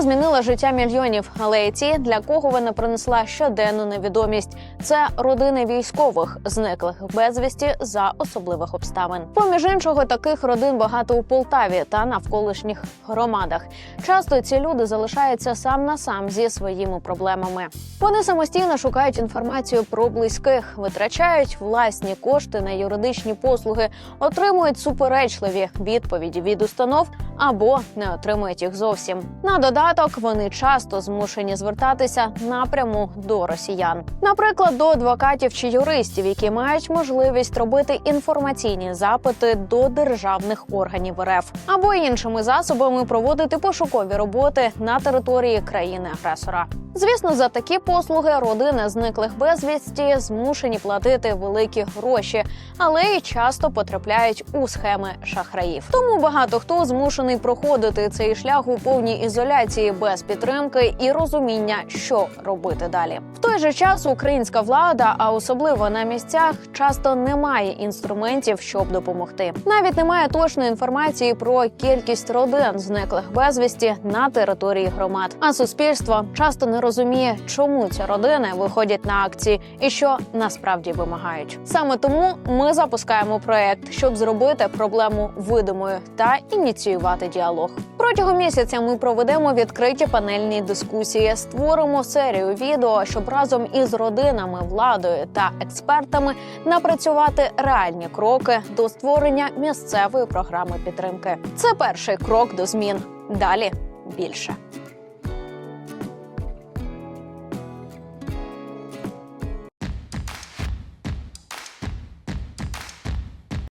Змінила життя мільйонів, але й ті, для кого вона принесла щоденну невідомість. Це родини військових, зниклих безвісті за особливих обставин. Поміж іншого, таких родин багато у Полтаві та навколишніх громадах. Часто ці люди залишаються сам на сам зі своїми проблемами. Вони самостійно шукають інформацію про близьких, витрачають власні кошти на юридичні послуги, отримують суперечливі відповіді від установ або не отримують їх зовсім. На додаток вони часто змушені звертатися напряму до росіян, наприклад, до адвокатів чи юристів, які мають можливість робити інформаційні запити до державних органів РФ або іншими засобами проводити пошукові роботи на території країни-агресора. Звісно, за такі послуги родини зниклих безвісті змушені платити великі гроші, але й часто потрапляють у схеми шахраїв. Тому багато хто змушений проходити цей шлях у повній ізоляції без підтримки і розуміння, що робити далі. В той же час українська влада, а особливо на місцях, часто не має інструментів, щоб допомогти. Навіть немає точної інформації про кількість родин зниклих безвісті на території громад. А суспільство часто розуміє, чому ці родини виходять на акції і що насправді вимагають. Саме тому ми запускаємо проект, щоб зробити проблему видимою та ініціювати діалог. Протягом місяця ми проведемо відкриті панельні дискусії, створимо серію відео, щоб разом із родинами, владою та експертами напрацювати реальні кроки до створення місцевої програми підтримки. Це перший крок до змін. Далі більше.